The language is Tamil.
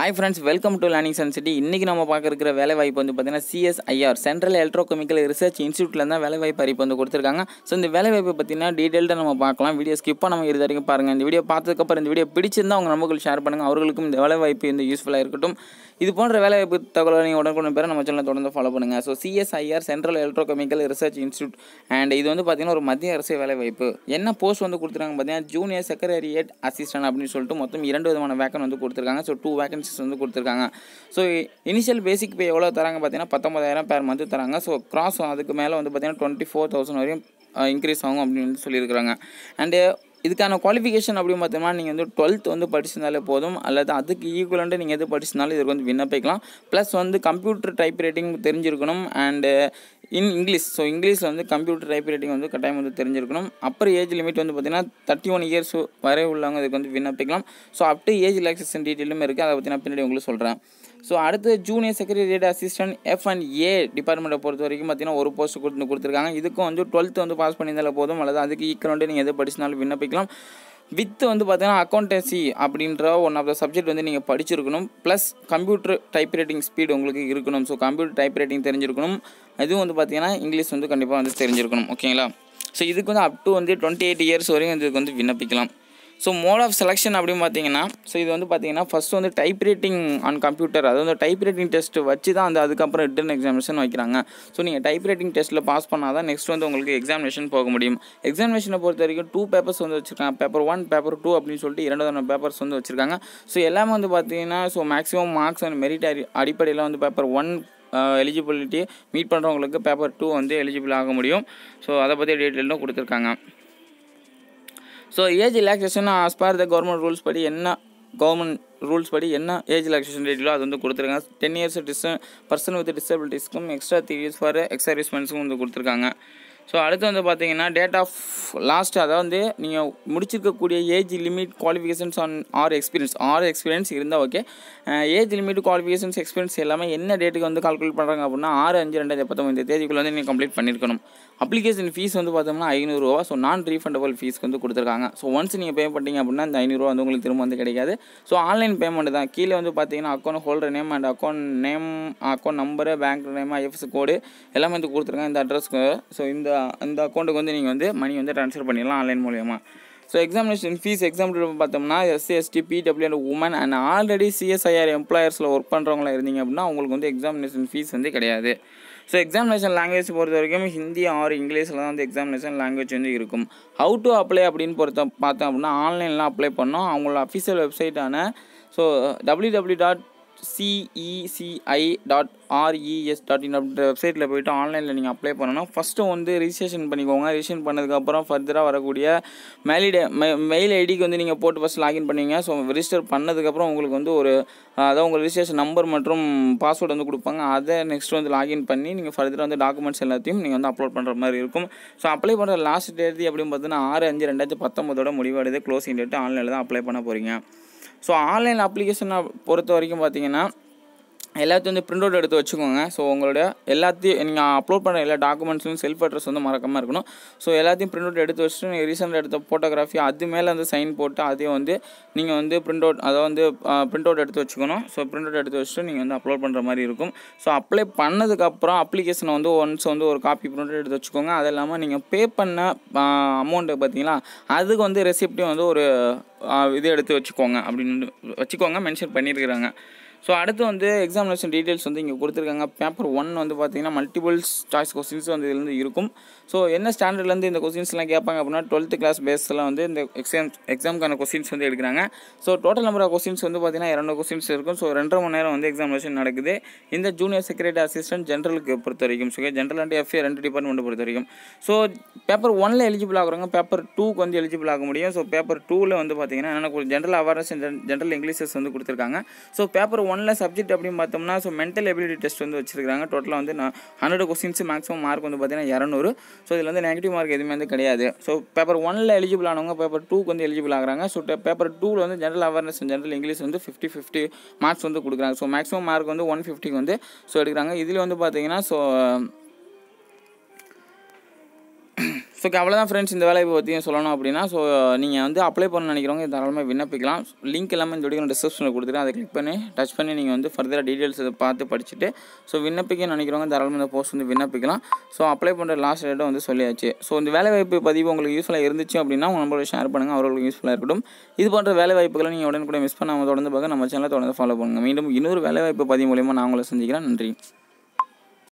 Hi friends welcome to learning sun city இன்றைக்கி நம்ம பார்க்க இருக்கிற வேலை வாய்ப்பு வந்து பார்த்தீங்கன்னா சிஎஸ்ஐஆர் சென்ட்ரல் எலக்ட்ரோகெமிக்கல் ரிசர்ச் இன்ஸ்டியூட்டில் தான் வேலை வாய்ப்பு அறிப்பு வந்து கொடுத்துருக்காங்க. ஸோ இந்த வேலை வாய்ப்பை பார்த்தீங்கன்னா டீட்டெயில்டாக நம்ம பார்க்கலாம். வீடியோ ஸ்கிப்பாக நம்ம இது வரைக்கும் பாருங்கள் இந்த வீடியோ பார்த்ததுக்கப்புறம் இந்த வீடியோ பிடிச்சிருந்தால் அவங்க நம்மளுக்கு ஷேர் பண்ணுங்கள் அவர்களுக்கும் இந்த வேலை வாய்ப்பு வந்து யூஸ்ஃபுல்லாக இருக்கட்டும். இது போன்ற வேலை வாய்ப்பு தகவலை நீங்கள் உடனுக்குடன் பேர நம்ம சேனலை தொடர்ந்து ஃபாலோ பண்ணுங்கள் so CSIR central electrochemical research institute and இது வந்து பார்த்தீங்கன்னா ஒரு மத்திய அரசு வேலைவாய்ப்பு. என்ன போஸ்ட் வந்து கொடுத்துருக்காங்க பார்த்தீங்கன்னா ஜூனியர் செக்ரட்டரியேட் அசிஸ்டன்ட் அப்படின்னு சொல்லிட்டு மொத்தம் இரண்டு விதமான வேக்கன் வந்து கொடுத்துருக்காங்க. ஸோ டூ வேகன்சிஸ் வந்து கொடுத்துருக்காங்க. ஸோ இனிஷியல் பேசிக் பே எவ்வளோ தராங்க பார்த்தீங்கன்னா பத்தொம்பதாயிரம் பேர் மந்த் தராங்க. ஸோ கிராஸ் அதுக்கு மேலே வந்து பார்த்திங்கன்னா டுவெண்ட்டி ஃபோர் தௌசண்ட் வரையும் இன்க்ரீஸ் ஆகும் அப்படின்னு வந்து சொல்லியிருக்கிறாங்க. அண்டு இதுக்கான குவாலிஃபிகேஷன் அப்படின்னு பார்த்தோம்னா நீங்கள் வந்து டுவெல்த் வந்து படிச்சிருந்தாலே போதும். அல்லது அதுக்கு ஈக்குவலண்ட்டு நீங்கள் எது படிச்சிருந்தாலும் இதுக்கு வந்து விண்ணப்பிக்கலாம். ப்ளஸ் வந்து கம்ப்யூட்டர் டைப் ரைட்டிங் தெரிஞ்சிருக்கணும். And in English. ஸோ இங்கிலீஷில் வந்து கம்ப்யூட்டர் டைப் ரைட்டிங் வந்து கட்டாயம் வந்து தெரிஞ்சிருக்கணும். அப்புறம் ஏஜ் லிமிட் வந்து பார்த்தீங்கன்னா தேர்ட்டி ஒன் இயர்ஸ் வரை உள்ளவங்க இதுக்கு வந்து விண்ணப்பிக்கலாம். So up to age relaxation டீட்டெயிலும் இருக்குது அதை பற்றி நான் பின்னாடி உங்களுக்கு சொல்கிறேன் ஸோ அடுத்து junior secretariat assistant F and A டிபார்ட்மெண்ட்டை பொறுத்த வரைக்கும் பார்த்தீங்கன்னா ஒரு போஸ்ட் கொடுத்து கொடுத்துருக்காங்க. இதுக்கும் வந்து டுவெல்த் வந்து பாஸ் பண்ணியிருந்தாலே போதும். அல்லது அதுக்கு ஈக்குவலண்ட்டு நீங்கள் எது படிச்சினாலும் விண்ணப்பிக்கலாம். வித் வந்து பார்த்தீங்கன்னா அக்கௌண்டன்சி அப்படின்ற ஒன் ஆஃப் த சப்ஜெக்ட் வந்து நீங்கள் படிச்சிருக்கணும். Plus computer type writing speed உங்களுக்கு இருக்கணும். ஸோ கம்ப்யூட்டர் டைப் ரைட்டிங் தெரிஞ்சிருக்கணும். அதுவும் வந்து பார்த்தீங்கன்னா இங்கிலீஷ் வந்து கண்டிப்பாக வந்து தெரிஞ்சிருக்கணும். ஓகேங்களா ஸோ இதுக்கு வந்து அப் டு வந்து டுவெண்ட்டி எயிட் இயர்ஸ் வரையும் இதுக்கு வந்து விண்ணப்பிக்கலாம். ஸோ மோட் ஆஃப் செலெக்ஷன் அப்படின்னு பார்த்தீங்கன்னா ஸோ இது வந்து பார்த்தீங்கன்னா ஃபஸ்ட்டு வந்து டைப் ரைட்டிங் ஆன் கம்ப்யூட்டர் அது வந்து டைப் ரைட்டிங் டெஸ்ட் வச்சு தான் அந்த அதுக்கப்புறம் ரிட்டன் எக்ஸாமினேஷன் வைக்கிறாங்க. ஸோ நீங்கள் டைப் ரைட்டிங் டெஸ்ட்டில் பாஸ் பண்ணால் தான் நெக்ஸ்ட் வந்து உங்களுக்கு எக்ஸாமினேஷன் போக முடியும். எக்ஸாமினேஷனை பொறுத்த வரைக்கும் டூ பேப்பர்ஸ் வந்து வச்சுருக்காங்க. பேப்பர் ஒன் பேப்பர் டூ அப்படின்னு சொல்லிட்டு இரண்டு பேப்பர்ஸ் வந்து வச்சுருக்காங்க. ஸோ எல்லாமே வந்து பார்த்தீங்கன்னா so maximum marks and merit அடிப்படையில் வந்து பேப்பர் ஒன் எலிஜிபிலிட்டி மீட் பண்ணுறவங்களுக்கு பேப்பர் டூ வந்து எலிஜிபிள் ஆக முடியும். ஸோ அதை பற்றி டீட்டெயிலும் கொடுத்துருக்காங்க. So age relaxation as per the government rules படி என்ன கவர்மெண்ட் ரூல்ஸ் படி என்ன ஏஜ் ரிலாக்ஸேஷன் ரேட்டிலோ அது வந்து கொடுத்துருக்காங்க. Ten years this person with டிசபிலிட்டிஸ்க்கும் extra three years for ex வந்து கொடுத்துருக்காங்க. ஸோ அடுத்து வந்து பார்த்தீங்கன்னா டேட் ஆஃப் லாஸ்ட் அதாவது வந்து நீங்கள் முடிச்சிருக்கக்கூடிய age limit qualifications on or experience or experience இருந்தால் okay age limit qualifications experience எல்லாமே என்ன டேட்டுக்கு வந்து கால்குலேட் பண்ணுறாங்க அப்படின்னா ஆறு அஞ்சு ரெண்டாயிரத்தி பத்தொம்பது தேதிக்குள்ளே வந்து நீங்கள் கம்ப்ளீட் பண்ணியிருக்கணும் அப்ளிகேஷன் ஃபீஸ் வந்து பார்த்தோம்னா ஐநூறுரூவா ஸோ நான் ரீஃபண்டபிள் ஃபீஸ்க்கு வந்து கொடுத்துருக்காங்க. ஸோ ஒன்ஸ் நீங்கள் பே பண்ணிட்டீங்க அப்படின்னா இந்த ஐநூறுரூவா வந்து உங்களுக்கு திரும்ப வந்து கிடைக்காது. ஸோ ஆன்லைன் பேமெண்ட் தான். கீழே வந்து பார்த்தீங்கன்னா account holder name and account name account number bank name IFS code எல்லாமே வந்து கொடுத்துருக்காங்க. இந்த அட்ரஸ்க்கு ஸோ இந்த இந்த அக்கௌண்ட்டுக்கு வந்து நீங்கள் வந்து மணி வந்து ட்ரான்ஸ்ஃபர் பண்ணிடலாம் ஆன்லைன் மூலியமாக ஸோ எக்ஸாமினேஷன் ஃபீஸ் எக்ஸாம் பார்த்தோம்னா SC ST PW and women and already CSIR எம்ப்ளாயர்ஸில் work பண்ணுறவங்களா இருந்தீங்க அப்படின்னா உங்களுக்கு வந்து எக்ஸாமினேஷன் ஃபீஸ் வந்து கிடையாது. ஸோ எக்ஸாமினேஷன் லாங்குவேஜ் பொறுத்த வரைக்கும் ஹிந்தி ஆர் இங்கிலீஷில் தான் வந்து எக்ஸாமினேஷன் லாங்குவேஜ் வந்து இருக்கும். ஹவு டு அப்ளை அப்படின்னு பொறுத்த பார்த்தோம் அப்படின்னா ஆன்லைனில் அப்ளை பண்ணோம். அவங்களோட official வெப்சைட்டான so W W dot CECI dot RES dot in அப்படின்ற வெப்சைட்டில் போய்ட்டு ஆன்லைனில் நீங்கள் அப்ளை பண்ணணும் ஃபஸ்ட்டு வந்து ரிஜிஸ்ட்ரேஷன் பண்ணிக்கோங்க. ரிஜிஸ்ட்ரேஷன் பண்ணதுக்கப்புறம் ஃபர்தராக வரக்கூடிய மெயிலிட மெயில் ஐடிக்கு வந்து நீங்கள் போட்டு ஃபஸ்ட் லாகின் பண்ணுவீங்க. ஸோ ரிஜிஸ்டர் பண்ணதுக்கப்புறம் உங்களுக்கு வந்து ஒரு அதாவது உங்கள் ரிஜிஸ்ட்ரேஷன் நம்பர் மற்றும் பாஸ்வேர்டு வந்து கொடுப்பாங்க. அதை நெக்ஸ்ட் வந்து லாகின் பண்ணி நீங்கள் ஃபர்தராக வந்து டாக்குமெண்ட்ஸ் எல்லாத்தையும் நீங்கள் வந்து அப்லோட் பண்ணுற மாதிரி இருக்கும். ஸோ அப்ளை பண்ணுற லாஸ்ட் டேட் அப்படின்னு பார்த்தீங்கன்னா ஆறு அஞ்சு ரெண்டாயிரத்தி பத்தொம்போதோட முடிவடைது க்ளோசிங் டேட்டு ஆன்லைனில் தான் அப்ளை பண்ண போகிறீங்க ஸோ ஆன்லைன் அப்ளிகேஷனை பொறுத்த வரைக்கும் பார்த்தீங்கன்னா எல்லாத்தையும் வந்து பிரிண்ட் அவுட் எடுத்து வச்சுக்கோங்க. ஸோ உங்களோட எல்லாத்தையும் நீங்கள் அப்லோட் பண்ண எல்லா டாக்குமெண்ட்ஸும் செல்ஃப் அட்ரஸ் வந்து மறக்காமல் இருக்கணும். ஸோ எல்லாத்தையும் பிரிண்ட் அவுட் எடுத்து வச்சுட்டு நீங்கள் ரீசெண்டாக எடுத்த ஃபோட்டோகிராஃபி அது மேலே வந்து சைன் போட்டு அதையும் வந்து நீங்கள் வந்து பிரிண்ட் அவுட் அதை வந்து பிரிண்ட் அவுட் எடுத்து வச்சுக்கணும். ஸோ பிரிண்ட் அவுட் எடுத்து வச்சுட்டு நீங்கள் வந்து அப்லோட் பண்ணுற மாதிரி இருக்கும். ஸோ அப்ளை பண்ணதுக்கப்புறம் அப்ளிகேஷனை வந்து ஒன்ஸ் வந்து ஒரு காப்பி பிரிண்ட் அவுட் எடுத்து வச்சுக்கோங்க. அது இல்லாமல் நீங்கள் பே பண்ண அமௌண்ட்டு பார்த்தீங்களா அதுக்கு வந்து ரெசிப்டையும் வந்து ஒரு இது எடுத்து வச்சுக்கோங்க. அப்படின்னு வச்சுக்கோங்க மென்ஷன் பண்ணியிருக்கிறாங்க ஸோ அடுத்து வந்து எக்ஸாமினேஷன் டீட்டெயில்ஸ் வந்து இங்கே கொடுத்துருக்காங்க. பேப்பர் ஒன் வந்து பார்த்தீங்கன்னா மல்டிபிள்ஸ் சாய்ஸ் கொஸ்டின்ஸ் வந்து இதுலேருந்து இருக்கும். ஸோ என்ன ஸ்டாண்டர்ட்லேருந்து இந்த கொஸ்டின்ஸ்லாம் கேட்பாங்க அப்படின்னா டுவெல்த்து கிளாஸ் பேஸில் வந்து இந்த எக்ஸாம் எக்ஸாமுக்கான கொஸ்டின்ஸ் வந்து எடுக்கிறாங்க. So total number of questions வந்து பார்த்தீங்கன்னா இரண்டு கொஸ்டின்ஸ் இருக்கும். ஸோ ரெண்டரை மணி நேரம் வந்து எக்ஸாமினேஷன் நடக்குது. இந்த ஜூனியர் செக்ரட்டரி அசிஸ்டன்ட் ஜென்ரலுக்கு பொறுத்த வரைக்கும் ஸோ ஜென்ரல் அண்ட் எஃப்ஏ ரெண்டு டிபார்ட்மெண்ட் பொறுத்த வரைக்கும். ஸோ பேப்பர் ஒனில் எலிஜிபிள் ஆகுறவங்க பேப்பர் டூக்கு வந்து எலிஜிபிள் ஆக முடியும். ஸோ பேப்பர் டூவில் வந்து பார்த்தீங்கன்னா எனக்கு ஜென்ரல் அவேர்னஸ் ஜென்ரல் இங்கிலீஷஸ் வந்து கொடுத்துருக்காங்க. ஸோ பேப்பர் ஒனில் சப்ஜெக்ட் அப்படின்னு பார்த்தோம்னா ஸோ மென்டல் எபிலிட்டி டெஸ்ட் வந்து வச்சிருக்காங்க டோட்டலாக வந்து நான் ஹண்ட்ரட் கொஸ்டின்ஸ் மேக்ஸிமம் மார்க் வந்து பார்த்தீங்கன்னா இரநூறு. ஸோ இதில் வந்து நெகட்டிவ் மார்க் எதுவுமே வந்து கிடையாது. ஸோ பேப்பர் ஒனில் எலிஜிபிள் ஆனவங்க பேப்பர் டூக்கு வந்து எலிஜிபிள் ஆகிறாங்க. ஸோ பேப்பர் டூவில் வந்து ஜென்ரல் அவேர்னஸ் ஜென்ரல் இங்கிலீஷ் வந்து ஃபிஃப்டி ஃபிஃப்டி மார்க்ஸ் வந்து கொடுக்குறாங்க. ஸோ மேக்ஸிமம் மார்க் வந்து ஒன் ஃபிஃப்டிக்கு வந்து ஸோ எடுக்கிறாங்க. இதில் வந்து பார்த்தீங்கன்னா ஸோ ஸோ அவ்வளோதான் ஃப்ரெண்ட்ஸ் இந்த வேலையை பற்றியும் சொல்லணும் அப்படின்னா ஸோ நீங்கள் வந்து அப்ளை பண்ண நினைக்கிறவங்க தாராளமாக விண்ணப்பிக்கலாம். லிங்க் எல்லாமே இந்த வீடியோ டிஸ்கிரிப்ஷனில் கொடுத்துட்டு அதை கிளிக் பண்ணி டச் பண்ணி நீங்கள் வந்து ஃபர்தராக டீட்டெயில்ஸ் இதை பார்த்து படிச்சுட்டு ஸோ விண்ணப்பிக்க நினைக்கிறவங்க தாராளமாக இந்த போஸ்ட் வந்து விண்ணப்பிக்கலாம். ஸோ அப்ளை பண்ணுற லாஸ்ட் டேட்டும் வந்து சொல்லியாச்சு. ஸோ இந்த வேலை வாய்ப்பு பதிவு உங்களுக்கு யூஸ்ஃபுல்லாக இருந்துச்சு அப்படின்னா உங்கள் நம்பரோட ஷேர் பண்ணுங்கள் அவர்களுக்கு யூஸ்ஃபுல்லாக இருக்கட்டும். இது போன்ற வேலை வாய்ப்புகளை நீங்கள் உடனே கூட மிஸ் பண்ணாமல் தொடர்ந்து பார்க்க நம்ம சேனலை தொடர்ந்து ஃபாலோ பண்ணுங்கள் மீண்டும் இன்னொரு வேலை வாய்ப்பு பதிவு மூலியமாக நான் உங்களை சந்திக்கிறேன். நன்றி.